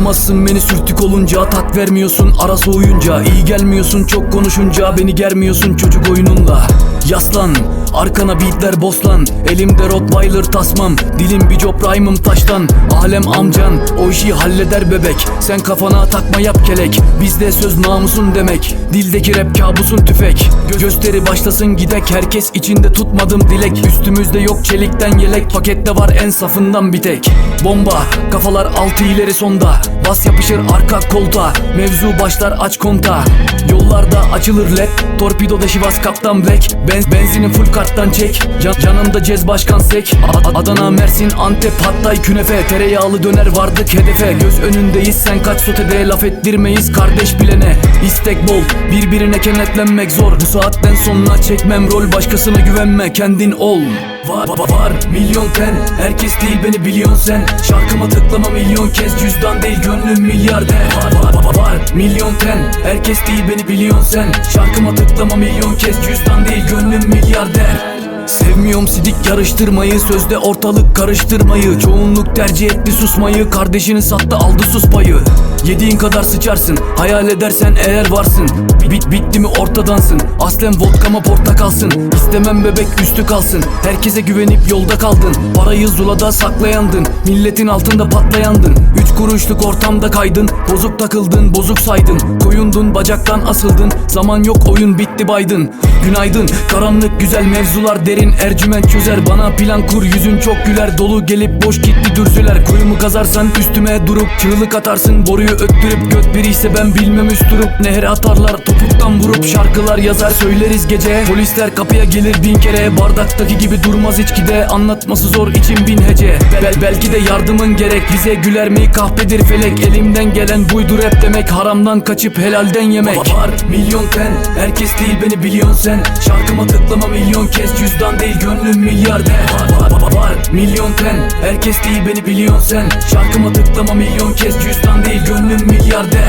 Anlamazsın beni sürtük olunca Tat vermiyorsun. Ara soğuyunca iyi gelmiyorsun. Çok konuşunca Beni germiyorsun çocuk oyununda Yaslan arkana beatler boslan. Elimde Rottweiler tasmam. Dilim bir job rhyme'ım taştan. Alem amcan o işi halleder bebek. Sen kafana takma yap kelek. Bizde söz namusun demek. Dildeki rap kabusun tüfek. Gö- Gösteri başlasın gidek. Herkes içinde tutmadım dilek. Üstümüzde yok çelikten yelek. Pakette var en safından bir tek. Bomba kafalar altı ileri sonda. Bas yapışır arka koltuğa. Mevzu başlar aç konta. Yollarda açılır led. Torpidoda şivas kaptan black. Ben, Benzinin full karttan çek. Can, Canımda cez başkan sek. A- Adana Mersin Antep Hatay künefe. Tereyağlı döner vardık hedefe. Göz önündeyiz sen kaç sotede laf ettirmeyiz kardeş bilene. İstek bol birbirine kenetlenmek zor. Bu saatten sonra çekmem rol başkasına güvenme kendin ol. Var var, var milyon ten. Herkes değil beni biliyorsun sen. Şarkıma tıklama milyon kez. Cüzdan değil gönlüm milyarder. Var var, var, milyon ten. Herkes değil beni biliyorsun sen. Şarkıma tıklama milyon kez. Cüzdan değil gönlüm milyarder Sevmiyorum sidik yarıştırmayı Sözde ortalık karıştırmayı. Çoğunluk tercih etti susmayı Kardeşini sattı aldı sus payı. Yediğin kadar sıçarsın Hayal edersen eğer varsın. Bit bitti mi ortadansın Aslen vodkama portakalsın? İstemem bebek üstü kalsın Herkese güvenip yolda kaldın. Parayı zulada saklayandın Milletin altında patlayandın. Üç kuruşluk ortamda kaydın Bozuk takıldın bozuk saydın. Koyundun bacaktan asıldın Zaman yok oyun bitti baydın Günaydın. Karanlık güzel mevzular derin Ercüment çözer. Bana plan kur Yüzün çok güler. Dolu gelip boş gitti dürsüler Kuyumu kazarsan üstüme durup Çığlık atarsın. Boruyu öttürüp Göt biri ise ben bilmem üstürüp Nehre atarlar. Topuktan vurup Şarkılar yazar. Söyleriz gece. Polisler kapıya gelir bin kere. Bardaktaki gibi durmaz içkide Anlatması zor için bin hece. Bel Belki de yardımın gerek. Bize güler mi? Kahpedir felek. Elimden gelen buydu rap demek. Haramdan kaçıp helalden yemek. Var. Milyon ten. Herkes değil beni biliyorsun sen sen. Şarkıma tıklama milyon kez Cüzdan değil gönlüm milyarder. Var, var, var milyon ten. Herkes değil beni biliyon sen. Şarkıma tıklama milyon kez Cüzdan değil gönlüm milyarder.